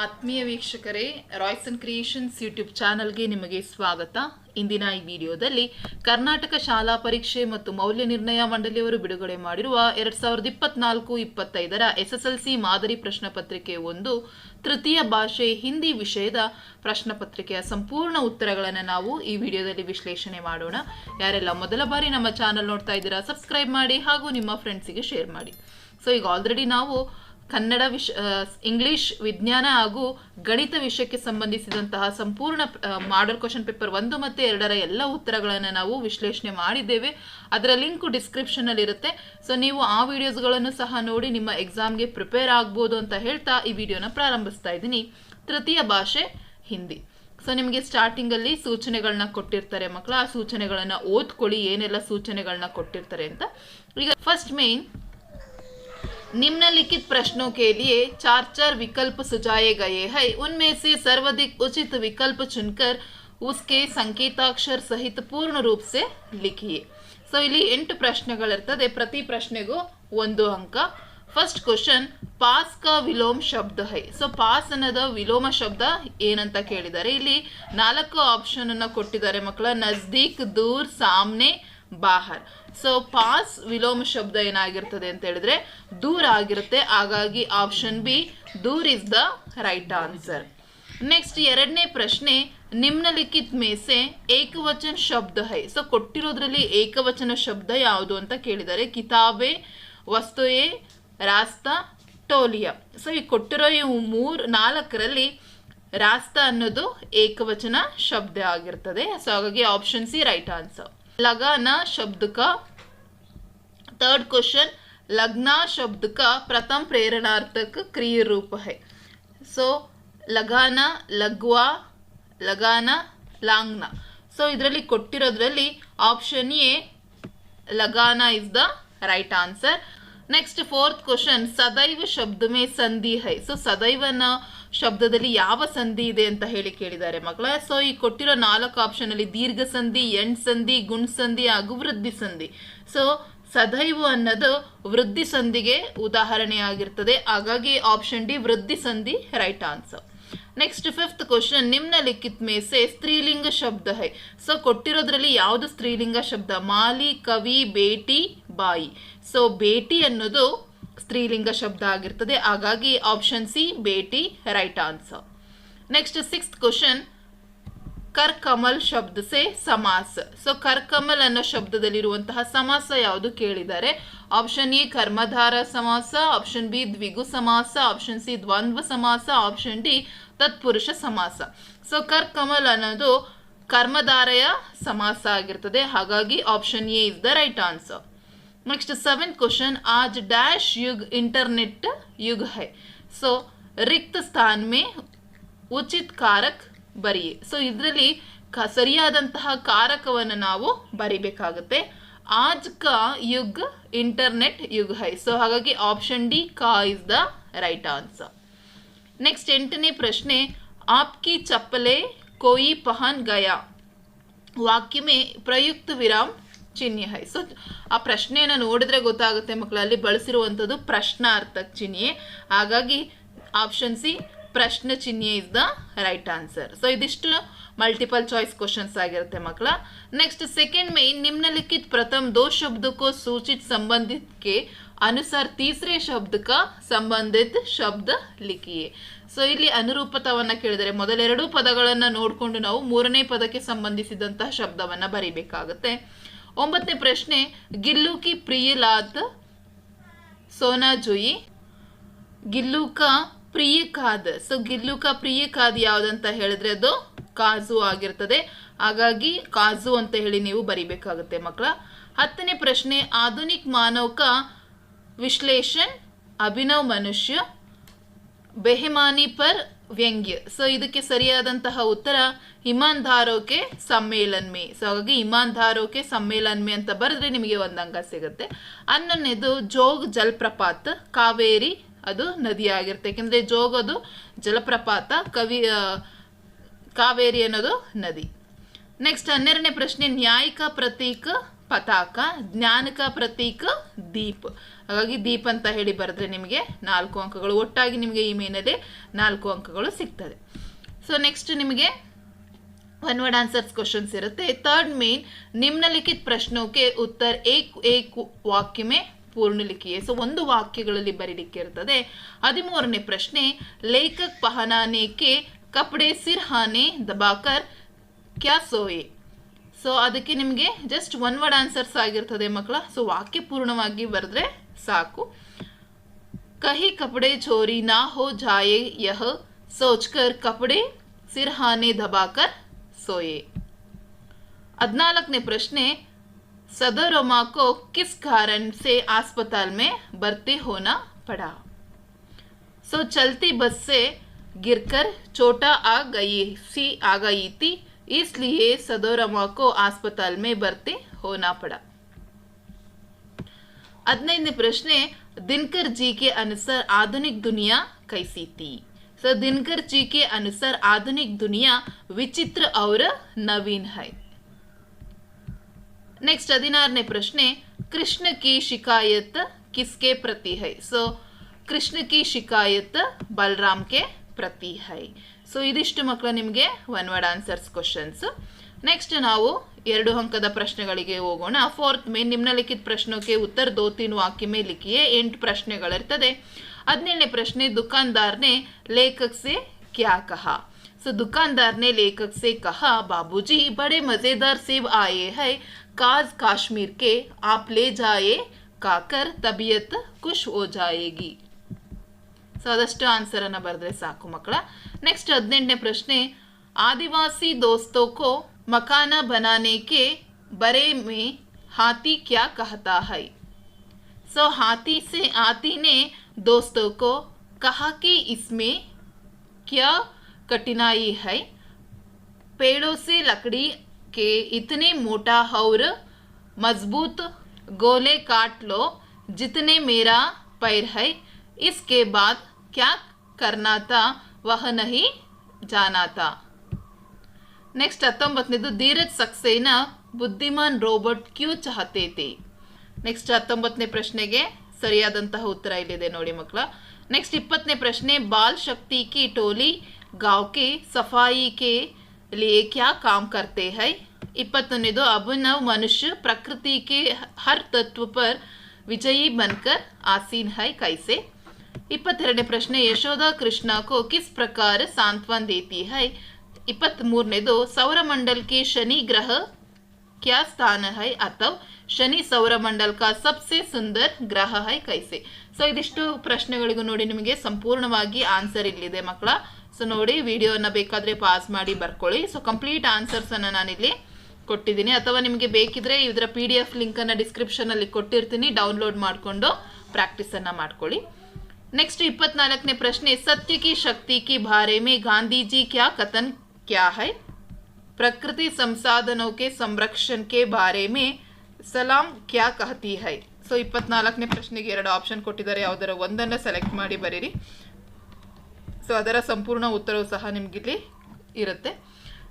ಆತ್ಮೀಯ ವೀಕ್ಷಕರೇ Royce and creations YouTube ಚಾನಲ್ಗೆ ನಿಮಗೆ ಸ್ವಾಗತ. ಇಂದಿನ ಈ ವಿಡಿಯೋದಲ್ಲಿ ಕರ್ನಾಟಕ ಶಾಲಾ ಪರೀಕ್ಷೆ ಮತ್ತು ಮೌಲ್ಯ ನಿರ್ಣಯ ಮಂಡಳಿಯವರು ಬಿಡುಗಡೆ ಮಾಡಿರುವ ಎರಡ್ ಸಾವಿರದ ಇಪ್ಪತ್ನಾಲ್ಕು ಇಪ್ಪತ್ತೈದರ ಎಸ್ಎಸ್ಎಲ್ಸಿ ಮಾದರಿ ಪ್ರಶ್ನೆ ಪತ್ರಿಕೆ ಒಂದು, ತೃತೀಯ ಭಾಷೆ ಹಿಂದಿ ವಿಷಯದ ಪ್ರಶ್ನೆ ಪತ್ರಿಕೆಯ ಸಂಪೂರ್ಣ ಉತ್ತರಗಳನ್ನು ನಾವು ಈ ವಿಡಿಯೋದಲ್ಲಿ ವಿಶ್ಲೇಷಣೆ ಮಾಡೋಣ. ಯಾರೆಲ್ಲ ಮೊದಲ ಬಾರಿ ನಮ್ಮ ಚಾನಲ್ ನೋಡ್ತಾ ಇದ್ದೀರಾ ಸಬ್ಸ್ಕ್ರೈಬ್ ಮಾಡಿ ಹಾಗೂ ನಿಮ್ಮ ಫ್ರೆಂಡ್ಸಿಗೆ ಶೇರ್ ಮಾಡಿ. ಸೊ ಈಗ ಆಲ್ರೆಡಿ ನಾವು ಕನ್ನಡ ಆ, ಇಂಗ್ಲಿಷ್ ವಿಜ್ಞಾನ ಹಾಗೂ ಗಣಿತ ವಿಷಯಕ್ಕೆ ಸಂಬಂಧಿಸಿದಂತಹ ಸಂಪೂರ್ಣ ಮಾಡಲ್ ಕ್ವಶನ್ ಪೇಪರ್ ಒಂದು ಮತ್ತು ಎರಡರ ಎಲ್ಲ ಉತ್ತರಗಳನ್ನು ನಾವು ವಿಶ್ಲೇಷಣೆ ಮಾಡಿದ್ದೇವೆ. ಅದರ ಲಿಂಕು ಡಿಸ್ಕ್ರಿಪ್ಷನಲ್ಲಿ ಇರುತ್ತೆ. ಸೊ ನೀವು ಆ ವಿಡಿಯೋಸ್ಗಳನ್ನು ಸಹ ನೋಡಿ ನಿಮ್ಮ ಎಕ್ಸಾಮ್ಗೆ ಪ್ರಿಪೇರ್ ಆಗ್ಬೋದು ಅಂತ ಹೇಳ್ತಾ ಈ ವಿಡಿಯೋನ ಪ್ರಾರಂಭಿಸ್ತಾ ಇದ್ದೀನಿ. ತೃತೀಯ ಭಾಷೆ ಹಿಂದಿ. ಸೊ ನಿಮಗೆ ಸ್ಟಾರ್ಟಿಂಗಲ್ಲಿ ಸೂಚನೆಗಳನ್ನ ಕೊಟ್ಟಿರ್ತಾರೆ ಮಕ್ಕಳು. ಆ ಸೂಚನೆಗಳನ್ನ ಓದ್ಕೊಳ್ಳಿ ಏನೆಲ್ಲ ಸೂಚನೆಗಳನ್ನ ಕೊಟ್ಟಿರ್ತಾರೆ ಅಂತ. ಈಗ ಫಸ್ಟ್ ಮೇನ್ निम्नलिखित प्रश्नों के लिए चार चार विकल्प सुझाए गए हैं उनमें से सर्वाधिक उचित विकल्प चुनकर उसके ಸಂಕೇತಾಕ್ಷರ ಸಹಿತ ಪೂರ್ಣ ರೂಪ ಸೆ ಲಿಖಿಯೆ ಸೊ ಇಲ್ಲಿ ಎಂಟು ಪ್ರಶ್ನೆಗಳಿರ್ತದೆ ಪ್ರತಿ ಪ್ರಶ್ನೆಗೂ ಒಂದು ಅಂಕ ಫಸ್ಟ್ ಕ್ವಶನ್ ಪಾಸ್ ಕ ವಿಲೋಮ್ ಶಬ್ದ ಹೈ ಸೊ ಪಾಸ್ ಅನ್ನೋದ ವಿಲೋಮ ಶಬ್ದ ಏನಂತ ಕೇಳಿದ್ದಾರೆ ಇಲ್ಲಿ ನಾಲ್ಕು ಆಪ್ಷನ್ ಅನ್ನ ಕೊಟ್ಟಿದ್ದಾರೆ ಮಕ್ಕಳ ನಜ್ದೀಕ್ ದೂರ್ ಸಾಮ್ನೆ ಬಾಹರ್ ಸೊ ಪಾಸ್ ವಿಲೋಮ ಶಬ್ದ ಏನಾಗಿರ್ತದೆ ಅಂತ ಹೇಳಿದ್ರೆ, ದೂರ ಆಗಿರುತ್ತೆ, ಹಾಗಾಗಿ ಆಪ್ಷನ್ ಬಿ ದೂರ್ is the right answer next ಎರಡನೇ ಪ್ರಶ್ನೆ, ನಿಮ್ನಲಿಖಿತ್ ಮೇಸೆ ಏಕವಚನ ಶಬ್ದ ಹೈ. ಸೊ ಕೊಟ್ಟಿರೋದ್ರಲ್ಲಿ ಏಕವಚನ ಶಬ್ದ ಯಾವುದು ಅಂತ ಕೇಳಿದ್ದಾರೆ. ಕಿತಾಬೆ, ವಸ್ತುಯೇ, ರಾಸ್ತ, ಟೋಲಿಯ. ಸೊ ಈ ಕೊಟ್ಟಿರೋ ಈ ಮೂರು, ನಾಲ್ಕರಲ್ಲಿ ರಾಸ್ತಾ ಅನ್ನೋದು ಏಕವಚನ ಶಬ್ದ ಆಗಿರ್ತದೆ. ಸೊ ಹಾಗಾಗಿ ಆಪ್ಷನ್ ಸಿ ರೈಟ್ ಆನ್ಸರ್ लगा शब्द का। थर्ड क्वेश्चन लगना शब्द का प्रथम प्रेरणार्थक क्रिय रूप है। सो so, लगाना लगवा लगाना लांगना। सो इटिद्री आपशन ए लगाना is the right answer next fourth question सदैव शब्द में संधि है। सो so, सदैव ना ಶಬ್ದದಲ್ಲಿ ಯಾವ ಸಂಧಿ ಇದೆ ಅಂತ ಹೇಳಿ ಕೇಳಿದ್ದಾರೆ ಮಕ್ಕಳ. ಸೊ ಈ ಕೊಟ್ಟಿರೋ ನಾಲ್ಕು ಆಪ್ಷನ್ ಅಲ್ಲಿ ದೀರ್ಘ ಸಂಧಿ, ಎಂಡ್ ಸಂಧಿ, ಗುಣ್ ಸಂಧಿ, ಹಾಗೂ ವೃದ್ಧಿ ಸಂಧಿ. ಸೊ ಸದೈವು ಅನ್ನೋದು ವೃದ್ಧಿ ಸಂಧಿಗೆ ಉದಾಹರಣೆ ಆಗಿರ್ತದೆ ಹಾಗಾಗಿ ಆಪ್ಷನ್ ಡಿ ವೃದ್ಧಿ ಸಂಧಿ right answer next fifth question ನಿಮ್ನಲಿಖಿತ್ ಮೇಸೆ ಸ್ತ್ರೀಲಿಂಗ ಶಬ್ದ ಹೈ. ಸೊ ಕೊಟ್ಟಿರೋದ್ರಲ್ಲಿ ಯಾವುದು ಸ್ತ್ರೀಲಿಂಗ ಶಬ್ದ? ಮಾಲಿ, ಕವಿ, ಬೇಟಿ, ಬಾಯಿ. ಸೊ ಬೇಟಿ ಅನ್ನೋದು ಸ್ತ್ರೀಲಿಂಗ ಶಬ್ದ ಆಗಿರ್ತದೆ. ಹಾಗಾಗಿ ಆಪ್ಷನ್ ಸಿ ಬೇಟಿ right answer next six question ಕರ್ ಕಮಲ್ ಶಬ್ದ ಸೆ ಸಮಾಸ. ಸೊ ಕರ್ ಕಮಲ್ ಅನ್ನೋ ಶಬ್ದದಲ್ಲಿರುವಂತಹ ಸಮಾಸ ಯಾವುದು ಕೇಳಿದ್ದಾರೆ ಆಪ್ಷನ್ ಎ ಕರ್ಮಧಾರ ಸಮಾಸ ಆಪ್ಷನ್ ಬಿ ದ್ವಿಗು ಸಮಾಸ ಆಪ್ಷನ್ ಸಿ ದ್ವಂದ್ವ ಸಮಾಸ ಆಪ್ಷನ್ ಡಿ ತತ್ಪುರುಷ ಸಮಾಸ. ಸೊ ಕರ್ ಕಮಲ್ ಅನ್ನೋದು ಕರ್ಮಧಾರೆಯ ಸಮಾಸ ಆಗಿರ್ತದೆ. ಹಾಗಾಗಿ option A is the right answer next seventh question आज डैश युग इंटरनेट युग है ಸೊ ರಿಕ್ತ ಸ್ಥಾನ್ ಮೇ ಉಚಿತ್ ಕಾರಕ್ ಬರಿಯೆ ಸೊ ಇದರಲ್ಲಿ ಕ ಸರಿಯಾದಂತಹ ಕಾರಕವನ್ನು ನಾವು ಬರಿಬೇಕಾಗುತ್ತೆ ಆಜ್ ಕಾ ಯುಗ್ ಇಂಟರ್ನೆಟ್ ಯುಗ್ ಹೈ ಸೊ ಹಾಗಾಗಿ ಆಪ್ಷನ್ ಡಿ ಕಾ is the right answer next ಎಂಟನೇ ಪ್ರಶ್ನೆ ಆಪ್ಕಿ ಚಪ್ಪಲೆ ಕೋಯಿ ಪಹನ್ ಗಯಾ ವಾಕ್ಯ ಮೇ ಪ್ರಯುಕ್ತ ವಿರಾಮ್ ಚಿಹ್ನೆ ಹೈ ಸೊ ಆ ಪ್ರಶ್ನೆಯನ್ನು ನೋಡಿದ್ರೆ ಗೊತ್ತಾಗುತ್ತೆ ಮಕ್ಕಳಲ್ಲಿ ಬಳಸಿರುವಂಥದ್ದು ಪ್ರಶ್ನಾರ್ಥಕ್ ಚಿಹ್ನೆ ಹಾಗಾಗಿ ಆಪ್ಷನ್ ಸಿ ಪ್ರಶ್ನೆ ಚಿಹ್ನೆ is the right answer so ಇದಿಷ್ಟು ಮಲ್ಟಿಪಲ್ ಚಾಯ್ಸ್ ಕ್ವಶನ್ಸ್ ಆಗಿರುತ್ತೆ ಮಕ್ಕಳ ನೆಕ್ಸ್ಟ್ सेकंड में निम्नलिखित प्रथम दो शब्दों को सूचित संबंधित के अनुसार तीसरे शब्द का संबंधित शब्द लिखिए ಸೊ ಇಲ್ಲಿ ಅನುರೂಪತವನ್ನ ಕೇಳಿದರೆ ಮೊದಲೆರಡು ಪದಗಳನ್ನು ನೋಡಿಕೊಂಡು ನಾವು ಮೂರನೇ ಪದಕ್ಕೆ ಸಂಬಂಧಿಸಿದಂತಹ ಶಬ್ದವನ್ನ ಬರಿಬೇಕಾಗುತ್ತೆ ಒಂಬತ್ತನೇ ಪ್ರಶ್ನೆ, ಗಿಲ್ಲುಕಿ ಪ್ರಿಯಲಾತ್ ಸೋನಾ ಜುಯಿ ಗಿಲ್ಲುಕ ಕಾ ಪ್ರಿಯ ಖಾದ್ ಸೊ ಗಿಲ್ಲು ಕಾ ಪ್ರಿಯ ಖಾದ್ ಯಾವುದಂತ ಹೇಳಿದ್ರೆ ಅದು ಕಾಜು ಆಗಿರ್ತದೆ. ಹಾಗಾಗಿ ಕಾಜು ಅಂತ ಹೇಳಿ ನೀವು ಬರಿಬೇಕಾಗುತ್ತೆ ಮಕ್ಕಳ ಹತ್ತನೇ ಪ್ರಶ್ನೆ, ಆಧುನಿಕ ಮಾನವಕ ವಿಶ್ಲೇಷಣ್, ಅಭಿನವ್ ಮನುಷ್ಯ, ಬೆಹಮಾನಿ ಪರ್ ವ್ಯಂಗ್ಯ. ಸೊ ಇದಕ್ಕೆ ಸರಿಯಾದಂತಹ ಉತ್ತರ ಹಿಮಾನ್ ಧಾರೋಕೆ ಸಮ್ಮೇಳನ್ಮೆ. ಸೊ ಹಾಗಾಗಿ ಹಿಮಾನ್ ಧಾರೋಕೆ ಸಮ್ಮೇಳನ್ಮೆ ಅಂತ ಬರೆದ್ರೆ ನಿಮಗೆ ಒಂದು ಸಿಗುತ್ತೆ. ಹನ್ನೊಂದನೇದು ಜೋಗ್ ಜಲಪ್ರಪಾತ, ಕಾವೇರಿ ಅದು ನದಿ ಆಗಿರುತ್ತೆ ಯಾಕೆಂದ್ರೆ ಜೋಗ್ ಅದು ಜಲಪ್ರಪಾತ, ಕವಿ ಕಾವೇರಿ ಅನ್ನೋದು ನದಿ. ನೆಕ್ಸ್ಟ್ ಹನ್ನೆರಡನೇ ಪ್ರಶ್ನೆ, ನ್ಯಾಯಿಕ ಪ್ರತೀಕ ಪತಾಕ, ಜ್ಞಾನಕ ಪ್ರತೀಕ ದೀಪ್. ಹಾಗಾಗಿ ದೀಪ್ ಅಂತ ಹೇಳಿ ಬರೆದ್ರೆ ನಿಮಗೆ ನಾಲ್ಕು ಅಂಕಗಳು. ಒಟ್ಟಾಗಿ ನಿಮಗೆ ಈ ಮೇನಲ್ಲಿ ನಾಲ್ಕು ಅಂಕಗಳು ಸಿಗ್ತದೆ. ಸೊ ನೆಕ್ಸ್ಟ್ ನಿಮಗೆ ಒನ್ ವರ್ಡ್ ಆನ್ಸರ್ಸ್ ಕ್ವಶನ್ಸ್ ಇರುತ್ತೆ. ಥರ್ಡ್ ಮೇನ್ ನಿಮ್ನಲಿಖಿತ ಪ್ರಶ್ನೋ ಉತ್ತರ ಏಕ್ ಏಕ್ ವಾಕ್ಯಮೆ ಪೂರ್ಣ ಪೂರ್ಣಲಿಖಿಯೇ. ಸೊ ಒಂದು ವಾಕ್ಯಗಳಲ್ಲಿ ಬರೀಲಿಕ್ಕೆ ಇರ್ತದೆ. ಹದಿಮೂರನೇ ಪ್ರಶ್ನೆ, ಲೇಖಕ್ ಪಹನಾನೇಕೆ ಕಪಡೆ ಸಿರ್ಹಾನೆ ದಬಾಕರ್ ಕ್ಯಾ ಸೋಯೆ? ಸೊ ಅದಕ್ಕೆ ನಿಮಗೆ ಜಸ್ಟ್ ಒನ್ ವರ್ಡ್ ಆನ್ಸರ್ಸ್ ಆಗಿರ್ತದೆ ಮಕ್ಕಳ. ಸೊ ವಾಕ್ಯ ಪೂರ್ಣವಾಗಿ ಬರೆದ್ರೆ ಸಾಕು कहीं कपड़े चोरी ना हो जाए यह, सोचकर कपड़े सिरहाने दबाकर सोए। हदिनाल्कने प्रश्ने, सदरोमा को किस कारण से अस्पताल में भर्ती होना पड़ा? सो चलती बस से गिरकर चोटा आ गई सी आ गई थी, इसलिए सदोरमा को अस्पताल में भर्ती होना पड़ा। ಹದಿನೈದನೇ ಪ್ರಶ್ನೆ, ದಿನಕರ್ ಜಿ ಕೆ अनुसार आधुनिक ದುನಿಯಾ कैसी ಸೊ ದಿನಕರ್ ಜಿ ಕೆ ಅನುಸಾರ अनुसार ದುನಿಯಾ ವಿಚಿತ್ರ विचित्र ನವೀನ್ ಹೈ ನೆಕ್ಸ್ಟ್ ಹದಿನಾರನೇ ಪ್ರಶ್ನೆ, ಕೃಷ್ಣ ಕಿ ಶಿಕಾಯತ್ ಕಿಸ್ಕೆ ಪ್ರತಿ ಹೈ? ಸೊ ಕೃಷ್ಣ ಕಿ ಶಿಕಾಯತ್ ಬಲರಾಮ್ ಕೆ ಪ್ರತಿ ಹೈ. ಸೊ ಇದಿಷ್ಟು ಮಕ್ಕಳು ನಿಮಗೆ one word answers questions next ನಾವು ಎರಡು ಅಂಕದ ಪ್ರಶ್ನೆಗಳಿಗೆ ಹೋಗೋಣ ಫೋರ್ತ್ ಮೇ ನಿಮ್ನಲಿಖಿತ ಪ್ರಶ್ನೋಕೆ ಉತ್ತರ ದೋ ತೀನ್ ವಾಕ್ಯ ಮೇ ಲಿಖಿಯೇ ಎಂಟು ಪ್ರಶ್ನೆಗಳಿರ್ತದೆ ಹದಿನೇಳನೇ ಪ್ರಶ್ನೆ ದುಕಾನ್ದಾರ್ನೆ ಲೇಖಕ್ ಸೆ ಕ್ಯಾ ಕಹಾ ಸೊ दुकानदार ने लेखक से कहा बाबूजी बड़े मज़ेदार सेब आए हैं काज काश्मीर के आप ले जाए खाकर तबीयत खुश हो जाएगी ಸೊ ಅದಷ್ಟು ಆನ್ಸರನ್ನು ಬರೆದ್ರೆ ಸಾಕು ಮಕ್ಕಳ ನೆಕ್ಸ್ಟ್ ಹದಿನೆಂಟನೇ ಪ್ರಶ್ನೆ ಆದಿವಾಸಿ ದೋಸ್ತೋ मकाना बनाने के बारे में हाथी क्या कहता है? सो हाथी से हाथी ने दोस्तों को कहा कि इसमें क्या कठिनाई है? पेड़ों से लकड़ी के इतने मोटा और मज़बूत गोले काट लो जितने मेरा पैर है। इसके बाद क्या करना था वह नहीं जाना था। ನೆಕ್ಸ್ಟ್ ಹತ್ತೊಂಬತ್ತನೇದು, ಧೀರಜ್ ಸಕ್ಸೇನಾ ಬುದ್ಧಿಮಾನ್ ರೋಬೋಟ್ ಕ್ಯೂ ಚಹತೇತಿ. ನೆಕ್ಸ್ಟ್ ಹತ್ತೊಂಬತ್ತನೇ ಪ್ರಶ್ನೆಗೆ ಸರಿಯಾದಂತಹ ಉತ್ತರ ಇಲ್ಲಿದೆ ನೋಡಿ ಮಕ್ಕಳ. ನೆಕ್ಸ್ಟ್ ಇಪ್ಪತ್ತನೇ ಪ್ರಶ್ನೆ, ಬಾಲ್ ಶಕ್ತಿ ಕಿ ಟೋಲಿ ಗಾವ್ಕೆ ಸಫಾಯಿ ಕೆ ಲಿಯೇ ಕ್ಯಾ ಕಾಮ್ ಕರ್ತೆ ಹೈ? ಇಪ್ಪತ್ತೊಂದನೇದು, ಅಭಿನವ್ ಮನುಷ್ಯ ಪ್ರಕೃತಿ ಕೆ ಹರ್ ತತ್ವ ಪರ್ ವಿಜಯಿ ಬನ್ಕರ್ ಆಸೀನ್ ಹೈ ಕೈಸೆ? ಇಪ್ಪತ್ತೆರಡನೇ ಪ್ರಶ್ನೆ, ಯಶೋಧ ಕೃಷ್ಣ ಕೋ ಕಿಸ್ ಪ್ರಕಾರ ಸಾಂತ್ವನ್ ದೇತಿ ಹೈ? ಇಪ್ಪತ್ತ್ಮೂರನೇದು सौरमंडल ಸೌರಮಂಡಲ್ಕಿ ಶನಿ ಗ್ರಹ, ಕ್ಯಾ ಸ್ಥಾನ ಹೈ ಅಥವಾ ಶನಿ ಸೌರಮಂಡಲ್ ಕಾ ಸಬ್ಸೆ ಸುಂದರ್ ಗ್ರಹ ಹೈ ಕೈಸೆ. ಸೊ ಇದಿಷ್ಟು ಪ್ರಶ್ನೆಗಳಿಗೂ ನೋಡಿ ನಿಮಗೆ ಸಂಪೂರ್ಣವಾಗಿ ಆನ್ಸರ್ ಇಲ್ಲಿದೆ ಮಕ್ಕಳ. ಸೊ ನೋಡಿ ವಿಡಿಯೋನ ಬೇಕಾದ್ರೆ ಪಾಸ್ ಮಾಡಿ ಬರ್ಕೊಳ್ಳಿ. ಸೊ ಕಂಪ್ಲೀಟ್ ಆನ್ಸರ್ಸನ್ನು ನಾನಿಲ್ಲಿ ಕೊಟ್ಟಿದ್ದೀನಿ. ಅಥವಾ ನಿಮಗೆ ಬೇಕಿದ್ರೆ ಇದರ ಪಿ ಡಿ ಎಫ್ ಲಿಂಕನ್ನು ಡಿಸ್ಕ್ರಿಪ್ಷನಲ್ಲಿ ಕೊಟ್ಟಿರ್ತೀನಿ. ಡೌನ್ಲೋಡ್ ಮಾಡಿಕೊಂಡು ಪ್ರಾಕ್ಟೀಸನ್ನು ಮಾಡ್ಕೊಳ್ಳಿ. ನೆಕ್ಸ್ಟ್ ಇಪ್ಪತ್ನಾಲ್ಕನೇ ಪ್ರಶ್ನೆ ಸತ್ಯ ಕಿ ಶಕ್ತಿ ಕಿ ಬಾರೆ ಮೇ ಗಾಂಧೀಜಿ ಕ್ಯಾ ಕಥನ್ क्या है प्रकृति संसाधनों के संरक्षण के बारे में ಸಲಾಂ ಕ್ಯಾ ಕಹತಿ ಹೈ ಸೊ ಇಪ್ಪತ್ನಾಲ್ಕನೇ ಪ್ರಶ್ನೆಗೆ ಎರಡು ಆಪ್ಷನ್ ಕೊಟ್ಟಿದ್ದಾರೆ ಯಾವುದರ ಒಂದನ್ನು ಸೆಲೆಕ್ಟ್ ಮಾಡಿ ಬರೀರಿ ಸೊ ಅದರ ಸಂಪೂರ್ಣ ಉತ್ತರವು ಸಹ ನಿಮಗಿಲ್ಲಿ ಇರುತ್ತೆ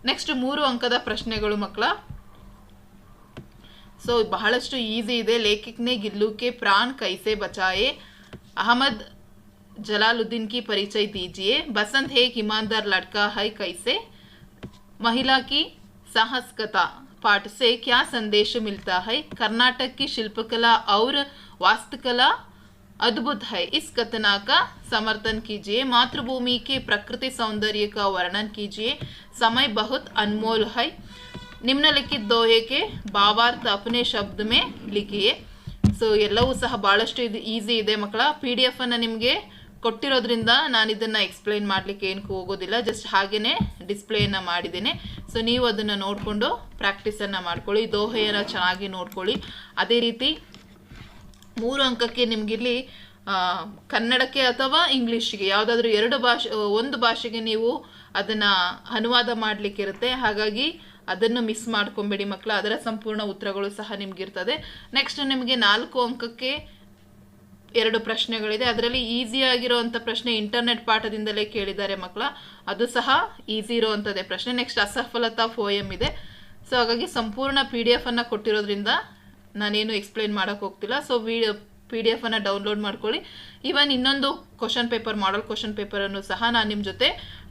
ನೆಕ್ಸ್ಟ್ ಮೂರು ಅಂಕದ ಪ್ರಶ್ನೆಗಳು ಮಕ್ಕಳ ಸೊ ಬಹಳಷ್ಟು ಈಸಿ ಇದೆ ಲೇಖಕನೇ ಗಿಲ್ಲುಕೆ ಪ್ರಾಣ್ ಕೈಸೆ ಬಚಾಯೆ ಅಹಮದ್ जलालुद्दीन की परिचय दीजिए बसंत है एक ईमानदार लड़का है कैसे महिला की साहसिकता पाठ से क्या संदेश मिलता है कर्नाटक की शिल्पकला और वास्तुकला अद्भुत है इस कथना का समर्थन कीजिए मातृभूमि के प्रकृति सौंदर्य का वर्णन कीजिए समय बहुत अनमोल है निम्नलिखित दोहे के भावार्थ अपने शब्द में लिखिए ಸೊ ಎಲ್ಲವೂ ಸಹ ಭಾಳಷ್ಟು ಇದು ಈಸಿ ಇದೆ ಮಕ್ಕಳ ಪಿ ಡಿ ಎಫನ್ನು ನಿಮಗೆ ಕೊಟ್ಟಿರೋದ್ರಿಂದ ನಾನು ಇದನ್ನು ಎಕ್ಸ್ಪ್ಲೈನ್ ಮಾಡಲಿಕ್ಕೆ ಏನಕ್ಕೂ ಹೋಗೋದಿಲ್ಲ ಜಸ್ಟ್ ಹಾಗೆಯೇ ಡಿಸ್ಪ್ಲೇಯನ್ನು ಮಾಡಿದ್ದೇನೆ. ಸೊ ನೀವು ಅದನ್ನು ನೋಡಿಕೊಂಡು ಪ್ರಾಕ್ಟೀಸನ್ನು ಮಾಡ್ಕೊಳ್ಳಿ, ದೋಹೆಯನ್ನು ಚೆನ್ನಾಗಿ ನೋಡ್ಕೊಳ್ಳಿ. ಅದೇ ರೀತಿ ಮೂರು ಅಂಕಕ್ಕೆ ನಿಮಗಿಲ್ಲಿ ಕನ್ನಡಕ್ಕೆ ಅಥವಾ ಇಂಗ್ಲೀಷಿಗೆ ಯಾವುದಾದ್ರೂ ಎರಡು ಭಾಷೆ, ಒಂದು ಭಾಷೆಗೆ ನೀವು ಅದನ್ನು ಅನುವಾದ ಮಾಡಲಿಕ್ಕಿರುತ್ತೆ ಹಾಗಾಗಿ ಅದನ್ನು ಮಿಸ್ ಮಾಡ್ಕೊಂಬೇಡಿ ಮಕ್ಕಳು ಅದರ ಸಂಪೂರ್ಣ ಉತ್ತರಗಳು ಸಹ ನಿಮಗಿರ್ತದೆ. ನೆಕ್ಸ್ಟ್ ನಿಮಗೆ ನಾಲ್ಕು ಅಂಕಕ್ಕೆ ಎರಡು ಪ್ರಶ್ನೆಗಳಿದೆ. ಅದರಲ್ಲಿ ಈಸಿ ಆಗಿರೋವಂಥ ಪ್ರಶ್ನೆ ಇಂಟರ್ನೆಟ್ ಪಾಠದಿಂದಲೇ ಕೇಳಿದ್ದಾರೆ ಮಕ್ಕಳ. ಅದು ಸಹ ಈಸಿ ಇರೋವಂಥದ್ದೇ ಪ್ರಶ್ನೆ. ನೆಕ್ಸ್ಟ್ ಅಸಫಲತಾ ಫೋಯಮ್ ಇದೆ. ಸೊ ಹಾಗಾಗಿ ಸಂಪೂರ್ಣ ಪಿ ಡಿ ಎಫನ್ನು ಕೊಟ್ಟಿರೋದ್ರಿಂದ ನಾನೇನು ಎಕ್ಸ್ಪ್ಲೈನ್ ಮಾಡೋಕ್ಕೆ ಹೋಗ್ತಿಲ್ಲ. ಸೊ ವಿಡಿಯೋ ಪಿ ಡಿ ಎಫನ್ನು ಡೌನ್ಲೋಡ್ ಮಾಡ್ಕೊಳ್ಳಿ. ಇವನ್ ಇನ್ನೊಂದು ಕ್ವಶನ್ ಪೇಪರ್ ಮಾಡಲ್ ಕ್ವಶನ್ ಪೇಪರನ್ನು ಸಹ ನಾನು ನಿಮ್ಮ ಜೊತೆ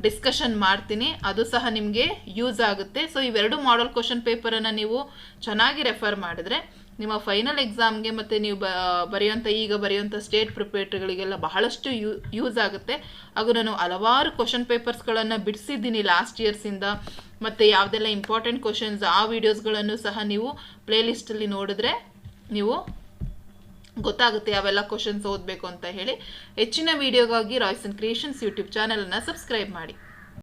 ಡಿಸ್ಕಷನ್ ಮಾಡ್ತೀನಿ. ಅದು ಸಹ ನಿಮಗೆ ಯೂಸ್ ಆಗುತ್ತೆ. ಸೊ ಇವೆರಡು ಮಾಡಲ್ ಕ್ವಶನ್ ಪೇಪರನ್ನು ನೀವು ಚೆನ್ನಾಗಿ ರೆಫರ್ ಮಾಡಿದ್ರೆ ನಿಮ್ಮ ಫೈನಲ್ ಎಕ್ಸಾಮ್ಗೆ ಮತ್ತು ನೀವು ಬ ಬರೆಯುವಂಥ ಈಗ ಬರೆಯುವಂಥ ಸ್ಟೇಟ್ ಪ್ರಿಪೇರ್ಟ್ಗಳಿಗೆಲ್ಲ ಬಹಳಷ್ಟು ಯೂಸ್ ಆಗುತ್ತೆ. ಹಾಗೂ ನಾನು ಹಲವಾರು ಕ್ವಶನ್ ಪೇಪರ್ಸ್ಗಳನ್ನು ಬಿಡಿಸಿದ್ದೀನಿ ಲಾಸ್ಟ್ ಇಯರ್ಸಿಂದ ಮತ್ತು ಯಾವುದೆಲ್ಲ ಇಂಪಾರ್ಟೆಂಟ್ ಕ್ವಶನ್ಸ್ ಆ ವಿಡಿಯೋಸ್ಗಳನ್ನು ಸಹ ನೀವು ಪ್ಲೇಲಿಸ್ಟಲ್ಲಿ ನೋಡಿದ್ರೆ ನೀವು ಗೊತ್ತಾಗುತ್ತೆ ಯಾವೆಲ್ಲ ಕ್ವಶನ್ಸ್ ಓದಬೇಕು ಅಂತ ಹೇಳಿ. ಹೆಚ್ಚಿನ ವಿಡಿಯೋಗಾಗಿ ರಾಯ್ಸನ್ ಕ್ರಿಯೇಷನ್ಸ್ ಯೂಟ್ಯೂಬ್ ಚಾನಲನ್ನು ಸಬ್ಸ್ಕ್ರೈಬ್ ಮಾಡಿ.